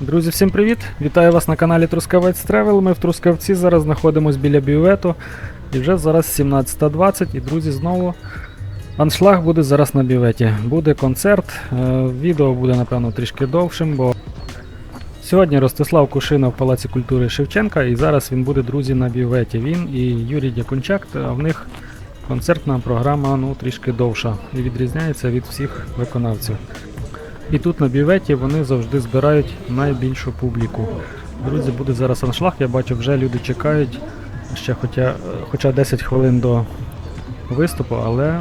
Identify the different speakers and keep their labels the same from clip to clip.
Speaker 1: Друзі, всім привіт! Вітаю вас на каналі Трускавець Тревел. Ми в Трускавці зараз знаходимося біля бювету. І вже зараз 17.20. І друзі, знову аншлаг буде зараз на бюветі. Буде концерт. Е, Відео буде, напевно, трішки довшим, бо сьогодні Ростислав Кушина в Палаці культури Шевченка, і зараз він буде, друзі, на бюветі. Він і Юрій Дякунчак, а в них концертна програма ну, трішки довша і відрізняється від всіх виконавців. І тут на бюветі вони завжди збирають найбільшу публіку. Друзі, буде зараз аншлаг, я бачу, вже люди чекають ще хоча, хоча 10 хвилин до виступу, але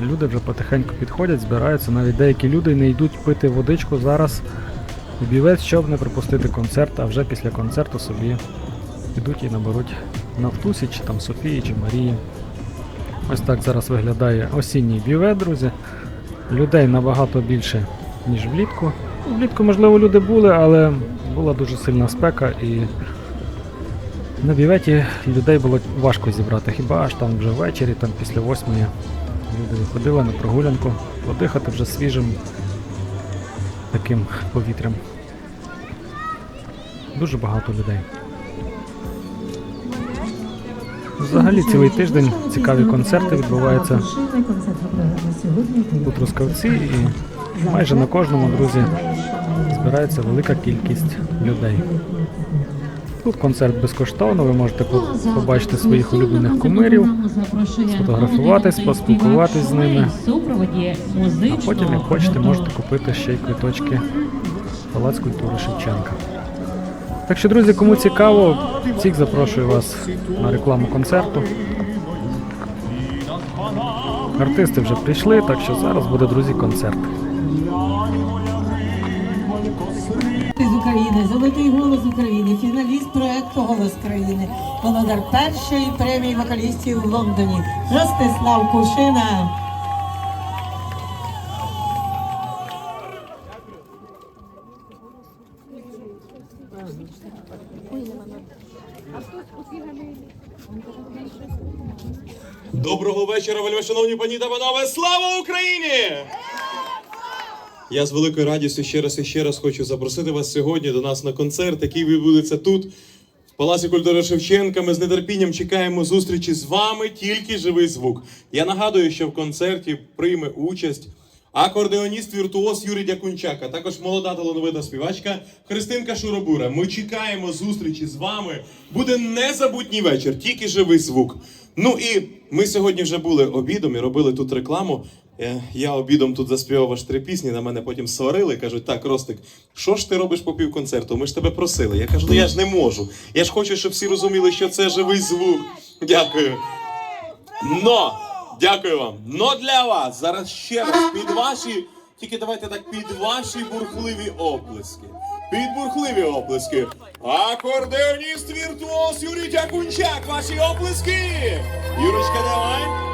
Speaker 1: люди вже потихеньку підходять, збираються. Навіть деякі люди не йдуть пити водичку зараз в бювет, щоб не пропустити концерт, а вже після концерту собі йдуть і наберуть Нафтусі, чи там Софії, чи Марії. Ось так зараз виглядає осінній бювет, друзі. Людей набагато більше, ніж влітку. Влітку, можливо, люди були, але була дуже сильна спека і на бюветі людей було важко зібрати. Хіба аж там вже ввечері, там після восьмої люди виходили на прогулянку, подихати вже свіжим таким повітрям. Дуже багато людей. Взагалі цілий тиждень цікаві концерти відбуваються у Трускавці і майже на кожному, друзі, збирається велика кількість людей. Тут концерт безкоштовно, ви можете побачити своїх улюблених кумирів, сфотографуватись, поспілкуватись з ними. А потім, як хочете, можете купити ще й квиточки Палац культури Шевченка. Так що, друзі, кому цікаво, всіх запрошую вас на рекламу концерту. Артисти вже прийшли, так що зараз буде, друзі, концерт.
Speaker 2: Золотий голос України, фіналіст проекту Голос країни, володар першої премії вокалістів в Лондоні Ростислав Кушина.
Speaker 3: Доброго вечора, вельмишановні пані та панове! Слава Україні! Я з великою радістю ще раз і ще раз хочу запросити вас сьогодні до нас на концерт, який відбудеться тут, в Палаці культури Шевченка. Ми з нетерпінням чекаємо зустрічі з вами, тільки живий звук. Я нагадую, що в концерті прийме участь акордеоніст віртуоз Юрій Дякунчак, а також молода талановита співачка Христинка Шуробура. Ми чекаємо зустрічі з вами. Буде незабутній вечір, тільки живий звук. Ну і ми сьогодні вже були обідом і робили тут рекламу. Е, Я обідом тут заспівав аж три пісні, на мене потім сварили. Кажуть, так, Ростик, що ж ти робиш по півконцерту? Ми ж тебе просили. Я кажу, ну я ж не можу. Я ж хочу, щоб всі розуміли, що це живий звук. Дякую. Но, дякую вам. Но для вас зараз ще раз під ваші, тільки давайте так під ваші бурхливі оплески. Під бурхливі оплески. Акордеоніст віртуоз Юрій Дякунчак. Ваші оплески. Юрочка, давай.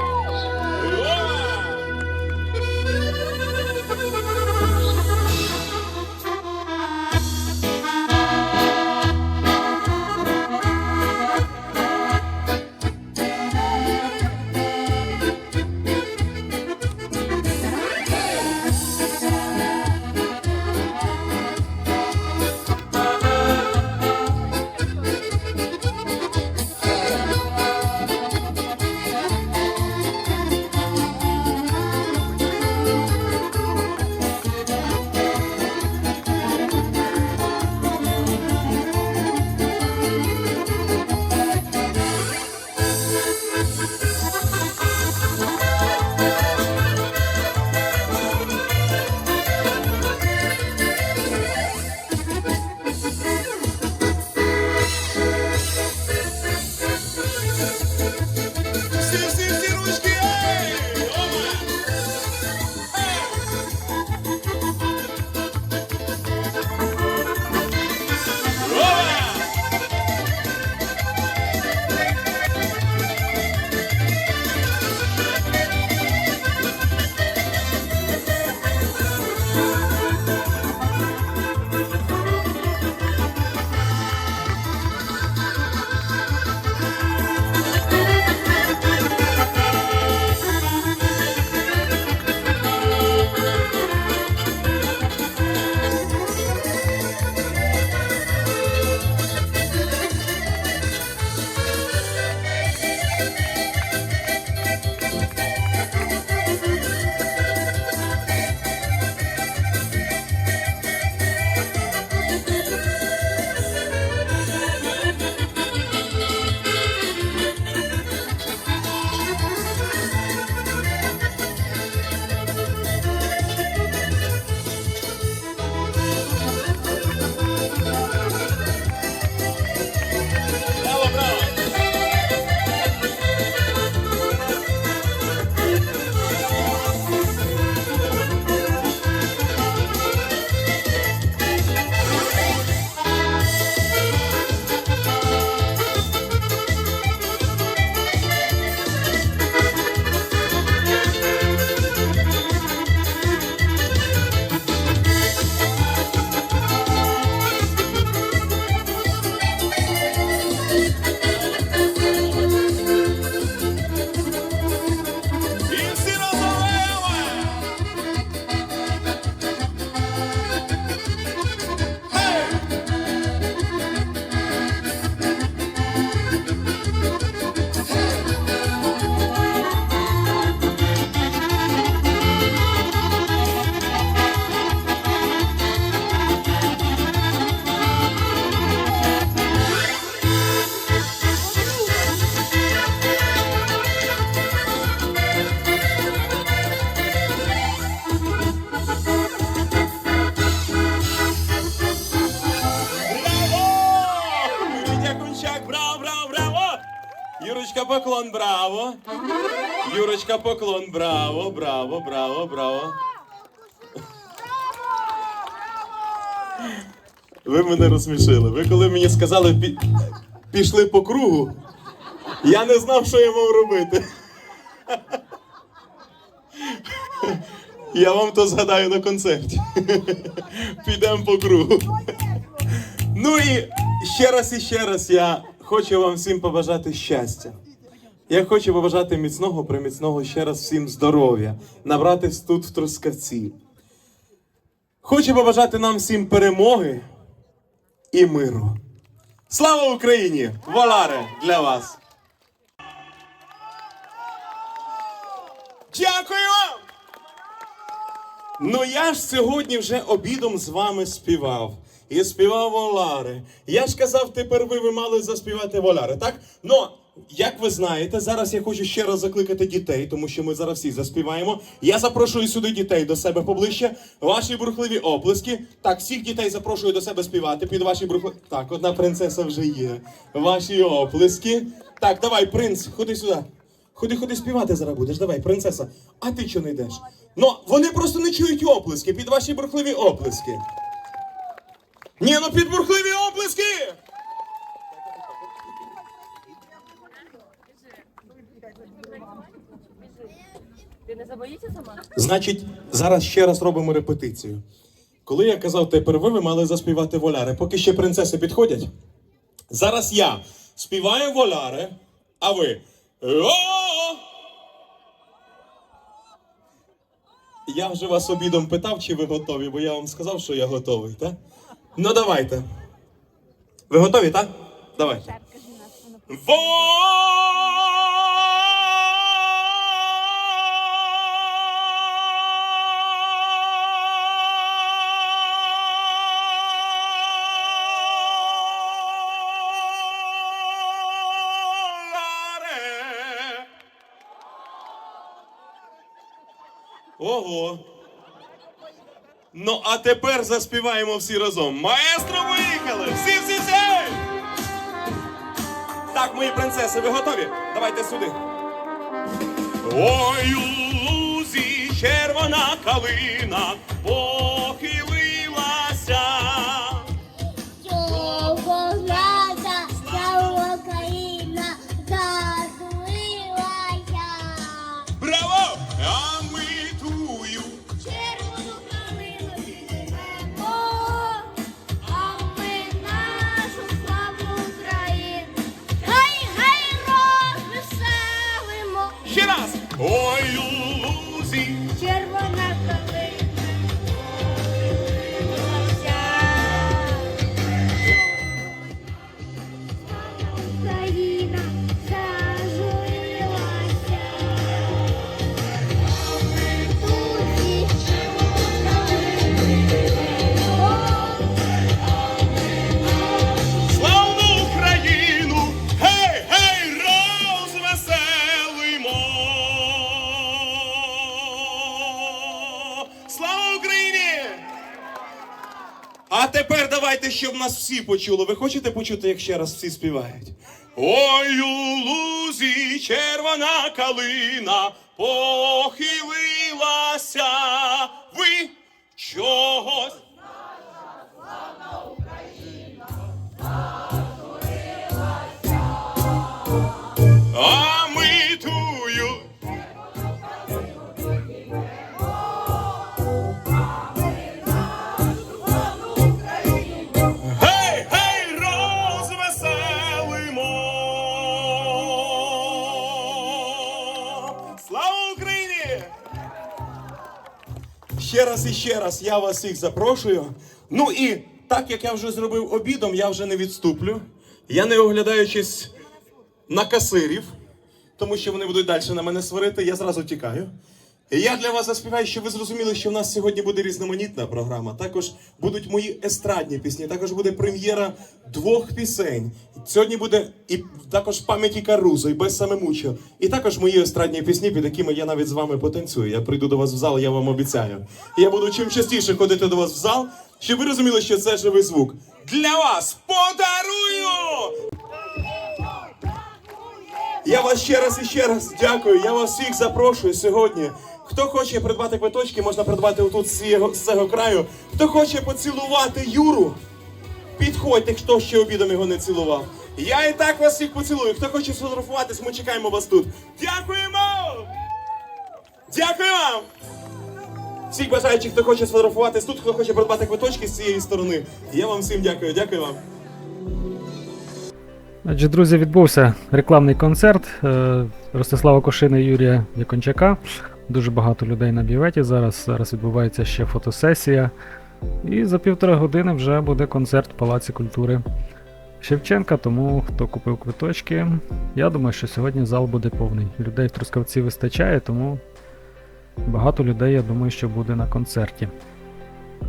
Speaker 3: Юрочка, поклон, браво! Юрочка, поклон, браво, браво, браво, браво. Ви мене розсмішили. Ви коли мені сказали пі- пішли по кругу, я не знав, що я мав робити. Я вам то згадаю на концерті. Підемо по кругу. Ну і ще раз і ще раз я хочу вам всім побажати щастя. Я хочу побажати міцного, приміцного ще раз всім здоров'я, набратись тут в Трускавці. Хочу побажати нам всім перемоги і миру. Слава Україні! Воларе для вас! Дякую вам! Ну я ж сьогодні вже обідом з вами співав. І співав Волари. Я ж казав, тепер ви, ви мали заспівати Воляри, так? Ну, як ви знаєте, зараз я хочу ще раз закликати дітей, тому що ми зараз всі заспіваємо. Я запрошую сюди дітей до себе поближче. Ваші бурхливі оплески. Так, всіх дітей запрошую до себе співати під ваші бурхливі. Так, одна принцеса вже є. Ваші оплески. Так, давай, принц, ходи сюди. Ходи, ходи співати зараз будеш. Давай, принцеса. А ти чого не йдеш? Ну, вони просто не чують оплески, під ваші бурхливі оплески. Ні, ну під бурхливі оплески!
Speaker 4: Ти не забоїшся сама?
Speaker 3: Значить, зараз ще раз робимо репетицію. Коли я казав тепер ви, ви мали заспівати воляри, поки ще принцеси підходять. Зараз я співаю воляри, а ви. О! Я вже вас обідом питав, чи ви готові, бо я вам сказав, що я готовий, так? Ну давайте. Ви готові, так? Давайте. Воларе. Ого. Ну, а тепер заспіваємо всі разом. Маестро виїхали! Всі, всі, всі! Так, мої принцеси, ви готові? Давайте сюди. Ой, у лузі червона калина тепер давайте, щоб нас всі почули. Ви хочете почути, як ще раз всі співають? Ой, у лузі червона калина похилилася. Ви чогось. Ще раз я вас всіх запрошую. Ну і так як я вже зробив обідом, я вже не відступлю. Я не оглядаючись на касирів, тому що вони будуть далі на мене сварити, я зразу тікаю. Я для вас заспіваю, щоб ви зрозуміли, що в нас сьогодні буде різноманітна програма. Також будуть мої естрадні пісні, також буде прем'єра двох пісень. Сьогодні буде і також пам'яті Карузо, і без самемучо. І також мої естрадні пісні, під якими я навіть з вами потанцюю. Я прийду до вас в зал, я вам обіцяю. Я буду чим частіше ходити до вас в зал, щоб ви розуміли, що це живий звук. Для вас подарую! Я вас ще раз і ще раз дякую. Я вас всіх запрошую сьогодні. Хто хоче придбати квиточки, можна придбати отут з цього, краю. Хто хоче поцілувати Юру, підходьте, хто ще обідом його не цілував. Я і так вас всіх поцілую. Хто хоче сфотографуватись, ми чекаємо вас тут. Дякуємо! Дякую вам! Всіх бажаючих, хто хоче сфотографуватись тут, хто хоче придбати квиточки з цієї сторони. Я вам всім дякую, дякую вам.
Speaker 1: Отже, друзі, відбувся рекламний концерт е, Ростислава Кошини і Юрія Якончака. Дуже багато людей на бюветі зараз. Зараз відбувається ще фотосесія. І за півтора години вже буде концерт в Палаці культури Шевченка. Тому хто купив квиточки, я думаю, що сьогодні зал буде повний. Людей в Трускавці вистачає, тому багато людей, я думаю, що буде на концерті.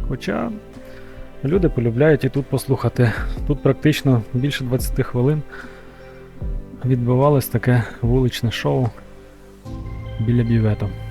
Speaker 1: Хоча люди полюбляють і тут послухати. Тут практично більше 20 хвилин відбувалось таке вуличне шоу біля бювету.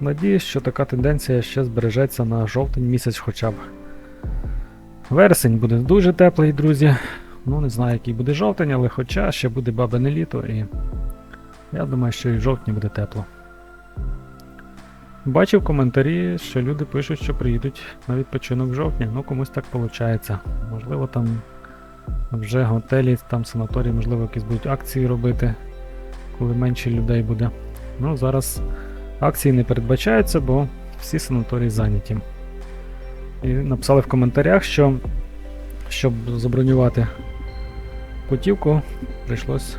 Speaker 1: Надіюсь, що така тенденція ще збережеться на жовтень місяць хоча б. Вересень буде дуже теплий, друзі. Ну, не знаю, який буде жовтень, але хоча ще буде бабине літо, і я думаю, що і в жовтні буде тепло. Бачив коментарі, що люди пишуть, що приїдуть на відпочинок в жовтні. Ну, комусь так виходить. Можливо, там вже готелі, там санаторії, можливо, якісь будуть акції робити, коли менше людей буде. Ну, зараз акції не передбачаються, бо всі санаторії зайняті. І написали в коментарях, що щоб забронювати путівку, прийшлось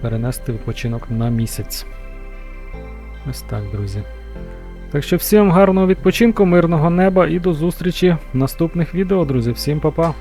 Speaker 1: перенести відпочинок на місяць. Ось так, друзі. Так що всім гарного відпочинку, мирного неба і до зустрічі в наступних відео, друзі. Всім па-па!